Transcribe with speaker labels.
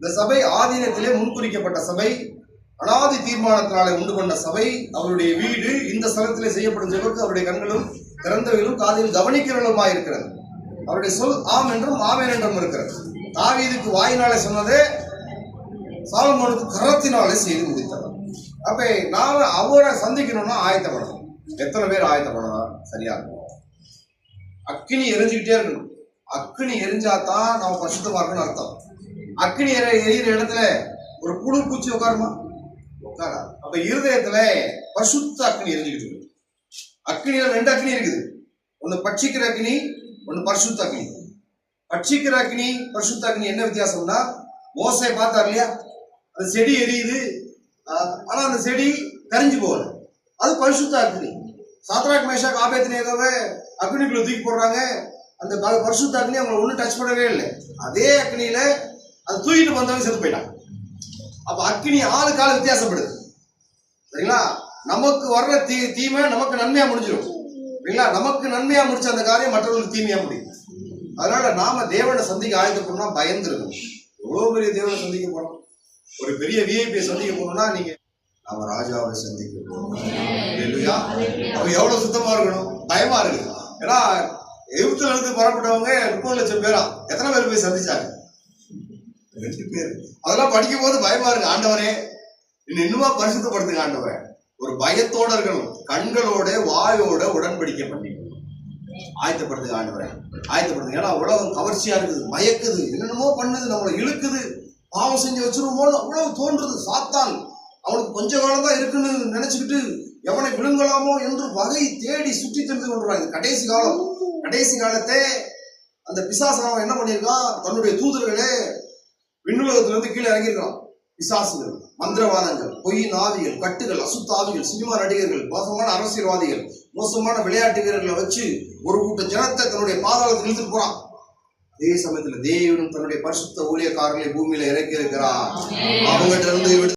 Speaker 1: இந்த சபை ஆதீனத்திலே முன்குறிக்கப்பட்ட சபை அனாதி தீர்மானத்தினாலே உண்டு கொண்ட சபை அவருடைய வீடு இந்த ஸ்தலத்திலே செய்யப்படும் ஜெபக்கு அவருடைய கண்களும் திறந்தவைகளும் காதில் கவனிக்கிறவளுமாய் இருக்கிறது. அவருடைய சொல் ஆம் என்றும் ஆமேன் என்றும் இருக்கிறது. தாவீதுக்கு வாயினாலே சொன்னதே சாலமோனுக்கு கரத்தினாலே செய்து முடித்தவர். அப்ப நான் அவரை சந்திக்கணும்னா ஆயத்தப்படணும். எத்தனை பேர் ஆயத்தப்படலாம் சரியா? இருக்கும் அக்கினி எரிஞ்சுக்கிட்டே இருக்கணும். அக்கினி எரிஞ்சாதான் நம்ம பரிசுத்தமா இருக்கணும்னு அர்த்தம். அக்கினி எரிகிற எரியிற இடத்துல ஒரு புழு பூச்சி உட்காருமா? உட்காரா. அப்ப இருதயத்துல பசுத்த அக்னி எரிஞ்சுக்கிட்டு இருக்கு. அக்னியில ரெண்டு அக்னி இருக்குது. ஒன்னு பட்சிக்கிற அக்னி ஒன்னு பரிசுத்த அக்னி. பட்சிக்கிற அக்னி பரிசுத்த அக்னி என்ன வித்தியாசம்னா மோசை பார்த்தார் இல்லையா? அந்த செடி எரியுது. ஆனா அந்த செடி கரிஞ்சு போகல. அது பரிசுத்த அக்னி. சாத்ராக் மேஷாக் ஆபேத்னேகாவை அக்னிக்குள்ள தூக்கி போடுறாங்க. அந்த பரிசுத்த அக்னி அவங்களை ஒன்றும் டச் பண்ணவே இல்லை. அதே அக்னியில அது தூக்கிட்டு வந்தவங்க செத்து போயிட்டான் அப்ப அக்னி ஆறு கால வித்தியாசப்படுது. சரிங்களா? நமக்கு வர்ற தீ தீமை நமக்கு நன்மையா முடிஞ்சிடும். சரிங்களா? நமக்கு நன்மையா முடிச்ச அந்த காரியம் மற்றவர்களுக்கு தீமையா முடியும். அதனால நாம தேவனை சந்திக்க ஆயத்தப்படணும்னா போனோம்னா இருக்கணும் எவ்வளவு பெரிய தேவனை சந்திக்க போறோம்? ஒரு பெரிய விஐபியை சந்திக்க போனோம்னா நீங்க நாம ராஜாவை சந்திக்க போறோம். இல்லையா அப்ப எவ்வளவு சுத்தமா இருக்கணும்? பயமா இருக்கு. ஏன்னா எழுபத்தி இருந்து புறப்பட்டவங்க முப்பது லட்சம் பேரா? எத்தனை பேர் போய் சந்திச்சாங்க? ரெண்டு பேர் அதெல்லாம் படிக்கும் போது பயமா இருக்கு. ஆண்டவரே இன்னுமா பரிசுத்தப்படுத்துங்க ஆண்டவரே. ஒரு பயத்தோட இருக்கணும். கண்களோட வாயோட உடன்படிக்கை பண்ணிக்கணும் ஆயத்தப்படுத்துங்க ஆண்டவரே. ஆயத்தப்படுத்துங்க. ஏன்னா உலகம் கவர்ச்சியா இருக்குது மயக்குது. என்னென்னமோ பண்ணுது நம்மளை இழுக்குது. பாவம் செஞ்சு வச்சிருவோமோன்னு அவ்வளவு தோன்றுது. சாத்தான் அவனுக்கு கொஞ்ச காலம் தான் இருக்குன்னு நினைச்சுக்கிட்டு எவனை விழுங்கலாமோ என்று வகை தேடி சுற்றி தெரிந்து கொண்டுறான் கடைசி காலம். கடைசி காலத்தை அந்த பிசாசனம் என்ன பண்ணியிருக்கான்? தன்னுடைய தூதர்களே விண்ணுலகத்துல இருந்து கீழே இறங்கியிருக்கான் பிசாசுகள் மந்திரவாதங்கள் பொய் ஆவிகள் கட்டுகள் அசுத்தாவிகள் சினிமா நடிகர்கள் மோசமான அரசியல்வாதிகள் மோசமான விளையாட்டு வீரர்களை வச்சு ஒரு கூட்ட ஜனத்தை தன்னுடைய பாதாளத்தில் இழுத்துட்டு போறான். அதே சமயத்துல தேவனும் தன்னுடைய பரிசுத்த ஊழியக்காரர்களை பூமியில இறக்கி இருக்கிறார் அவங்ககிட்ட இருந்து